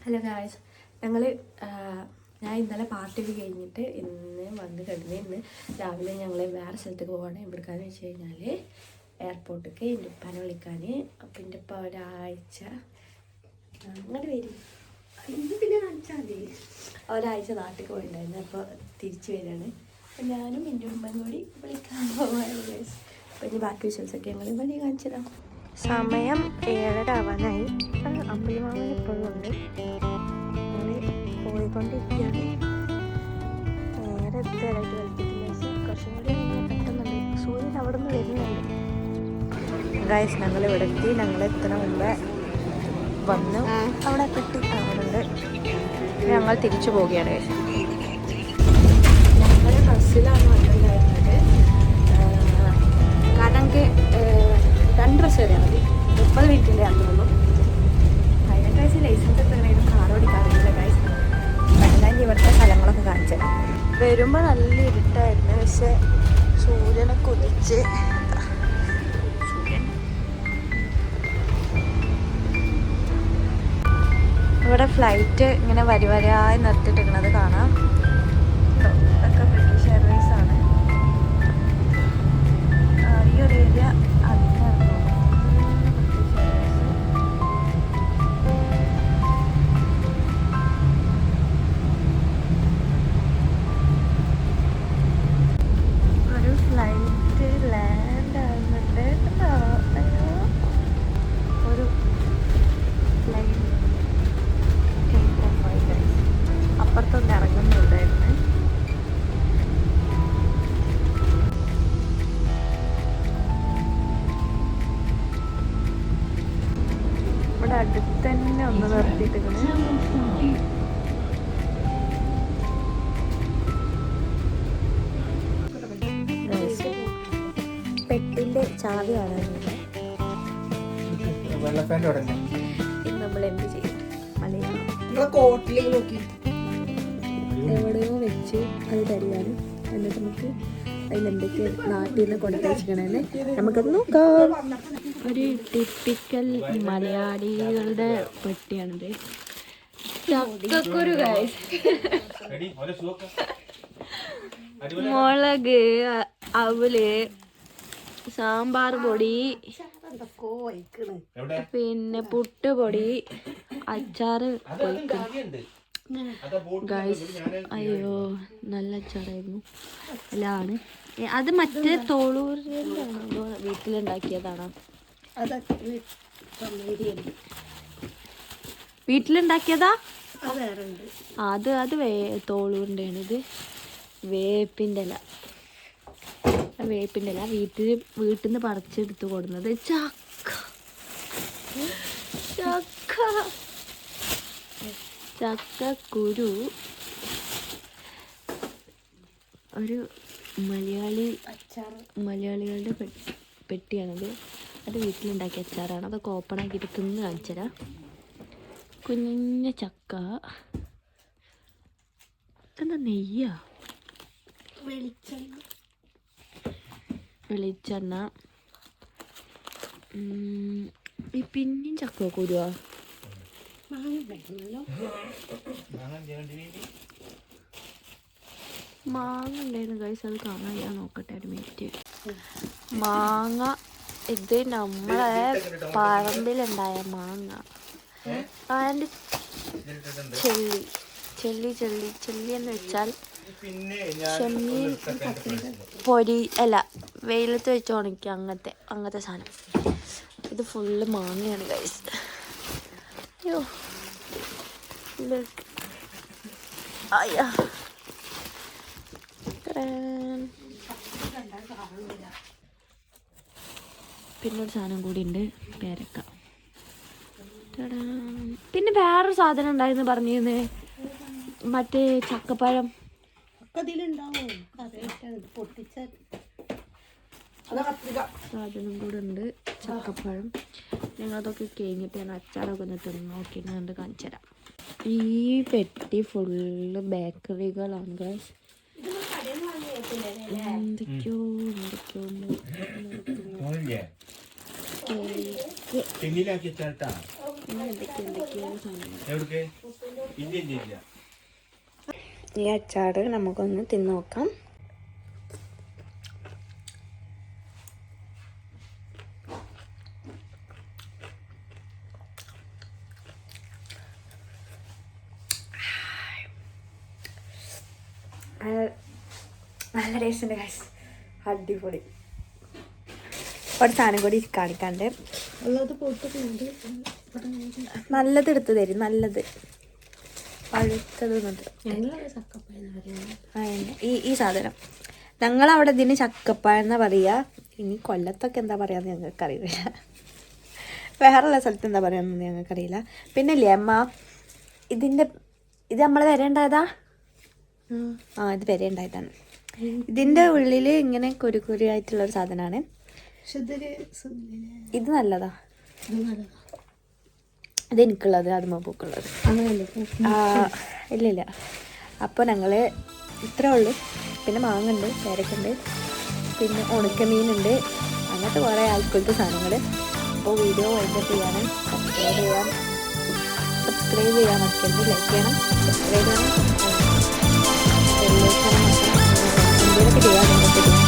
Hello guys ഞങ്ങൾ ഞാൻ ഇന്നലെ പാർട്ടിയൊക്കെ കഴിഞ്ഞിട്ട് ഇന്ന് വന്ന് കിടന്ന് ഇന്ന് രാവിലെ ഞങ്ങൾ വേറെ സ്ഥലത്തേക്ക് പോകണേ എവിടെക്കാന്ന് വെച്ച് കഴിഞ്ഞാൽ എയർപോർട്ടിലേക്ക് എന്റെ ഉപ്പാനെ വിളിക്കാൻ അപ്പം എന്റെ ഉപ്പ ഒരാഴ്ച അങ്ങോട്ട് വരും. ഇന്ന് പിന്നെ കാണിച്ചാൽ മതി. ഒരാഴ്ച നാട്ടിൽ പോയിട്ടുണ്ടായിരുന്നു അപ്പോൾ തിരിച്ചു വരികയാണ് അപ്പം ഞാനും എന്റെ ഉമ്മയും കൂടി വിളിക്കാൻ പോവാണ് ഗൈസ് അപ്പം ഇനി ബാക്കി വിശ്വാസമൊക്കെ ഞങ്ങൾ വലിയ കാണിച്ചതാണ് സമയം ഏഴര ആവാനായി അമ്പലിമാമൻ ഇപ്പോഴും ഉണ്ട് അങ്ങനെ പോയിക്കൊണ്ടിരിക്കുകയാണ്. നേരെ എത്താനായിട്ട് കുറച്ചും കൂടി പെട്ടെന്നുണ്ട് സൂര്യൻ അവിടെ നിന്ന് വരുന്നുണ്ട്. ഗായസ് ഞങ്ങൾ ഇവിടെ എത്തി. ഞങ്ങൾ എത്തണ മുമ്പേ വന്നു അവിടെ കിട്ടി അവിടെ ഞങ്ങൾ തിരിച്ചു പോവുകയാണ്. guys. വരുമ്പോൾ നല്ല ഇരുട്ടായിരുന്നു. പക്ഷെ സൂര്യനൊക്കെ ഉദിച്ച് സൂര്യൻ. ഇവിടെ ഫ്ലൈറ്റ് ഇങ്ങനെ വരി വരിയായി നിർത്തിയിട്ടിരിക്കുന്നത് കാണാം. ഇതൊക്കെ ബ്രിട്ടീഷ് എയർവേസ് ആണ്. ഈ ഒരു ഏരിയ നിർത്തിയിട്ടിങ്ങനെ പെട്ടിന്റെ ചാവി കാണാനുണ്ട് നമ്മൾ എന്ത് ചെയ്യും? മലയാളം. നിങ്ങളെ നോക്കി. എവിടെയോ വെച്ച് അത് തരികയാണ്. എന്നിട്ട് നമുക്ക് അതിലെന്തൊക്കെ നാട്ടിൽ നിന്ന് കൊണ്ടുവച്ചിരിക്കണേ നമുക്കത് നോക്കാം. ഒരു ടിപ്പിക്കൽ മലയാളികളുടെ പെട്ടിയാണിത്. ചക്കക്കുരു. മുളക് അവൽ സാമ്പാർ പൊടി പിന്നെ പുട്ടുപൊടി അച്ചാറ് ഗൈസ് അയ്യോ നല്ല അച്ചാറായിരുന്നു. എല്ലാണ് അത് മറ്റേ തോളൂരിലാണ് വീട്ടിലുണ്ടാക്കിയതാണോ. അതൊക്കെ വീട്ടിലുണ്ടാക്കിയതാ? അത് അത് അത് വേ ആണ് ഇത് വേപ്പിന്റെ ഇല വേപ്പിന്റെ ഇല വീട്ടിൽ വീട്ടിൽ നിന്ന് പറിച്ചെടുത്ത് കൊടുക്കുന്നത് ചക്ക. ചക്ക. ചക്ക ചക്കക്കുരു. ഒരു മലയാളി അച്ചാർ മലയാളികളുടെ പെട്ടിയാണത്. അത് വീട്ടിലുണ്ടാക്കിയ അച്ചാറാണ്. അതൊക്കെ ഓപ്പൺ ആക്കിയിട്ട് തിന്ന് കാണിച്ചരാ കുഞ്ഞ ചക്ക. എന്താ നെയ്യാ? വെളിച്ചെണ്ണ. വെളിച്ചെണ്ണ. ഈ പിന്നെയും ചക്ക കുരുവാ മാങ്ങ ഉണ്ടായിരുന്നു. കഴിച്ചത് അത് കാണാൻ ഞാൻ നോക്കട്ടെ ഒരു മിനിറ്റ് മാങ്ങ ഇത് നമ്മളെ പറമ്പിലുണ്ടായ മാങ്ങ അതിന്റെ ചെല്ലി ചെല്ലി ചെല്ലി ചെല്ലി എന്ന് വെച്ചാൽ ചെമ്മീൻ പൊരി അല്ല വെയിലത്ത് വെച്ച് ഉണക്കി അങ്ങനത്തെ അങ്ങനത്തെ സാധനം ഇത് ഫുള്ള് മാങ്ങയാണ് ഗൈസ് അയ്യോ. അയ്യാ. പിന്നെ ഒരു സാധനം കൂടി ഉണ്ട് പേരക്ക പിന്നെ വേറൊരു സാധനം ഉണ്ടായിരുന്നു പറഞ്ഞിരുന്നേ. മറ്റേ ചക്കപ്പഴം. സാധനം കൂടെ ഉണ്ട് ചക്കപ്പഴം. ഞങ്ങൾ അതൊക്കെ കഴിഞ്ഞിട്ട് ഞാൻ അച്ചാറൊക്കെ ഒന്ന് തിന്ന് നോക്കി കണ്ട് കാണിച്ചു തരാം. ഈ പെട്ടി ഫുള്ള് ബേക്കറികളാണ്. എന്തൊക്കെയോ എന്തൊക്കെയോ ടിന്നിലാക്കി ചേട്ടാ ഈ അച്ചാറ് നമുക്കൊന്ന് തിന്നോക്കാം. നല്ല- നല്ല ടേസ്റ്റ് ഉണ്ട്. അടിപൊളി. ഒരു സാധനം കൂടി കാണിക്കാണ്ട് നല്ലത് എടുത്തു തരും നല്ലത്. പഴുത്തത്. ഈ ഈ സാധനം. ഞങ്ങളവിടെ ഇതിന് ചക്കപ്പഴം എന്നാ പറയുക ഇനി കൊല്ലത്തൊക്കെ എന്താ പറയാന്ന് ഞങ്ങൾക്കറിയില്ല. വേറെയുള്ള സ്ഥലത്ത് എന്താ പറയാന്ന് ഞങ്ങൾക്കറിയില്ല. പിന്നെ ഇല്ലേ അമ്മ ഇതിന്റെ ഇത് നമ്മൾ വരേണ്ടതാ ആ. ഇത് വരേണ്ടായതാണ് ഇതിന്റെ ഉള്ളിൽ ഇങ്ങനെ കുരു ആയിട്ടുള്ള ഒരു സാധനമാണ്. ഇത് നല്ലതാ. ഇത് എനിക്കുള്ളത് അതുമ ഇല്ലില്ല അപ്പൊ ഞങ്ങൾ ഇത്രേ ഉള്ളു. പിന്നെ മാങ്ങുണ്ട് പേരക്കുണ്ട് പിന്നെ ഉണക്കമീനുണ്ട് അങ്ങനത്തെ കുറെ ആൾക്കുള്ള സാധനങ്ങൾ അപ്പോൾ വീഡിയോ വൈകിട്ട് ചെയ്യാനും സബ്സ്ക്രൈബ് ചെയ്യാം സബ്സ്ക്രൈബ് ചെയ്യാൻ മറക്കരുത്. ലൈക്ക് ചെയ്യണം സബ്സ്ക്രൈബ് ചെയ്യണം. എന്തൊക്കെ ചെയ്യാൻ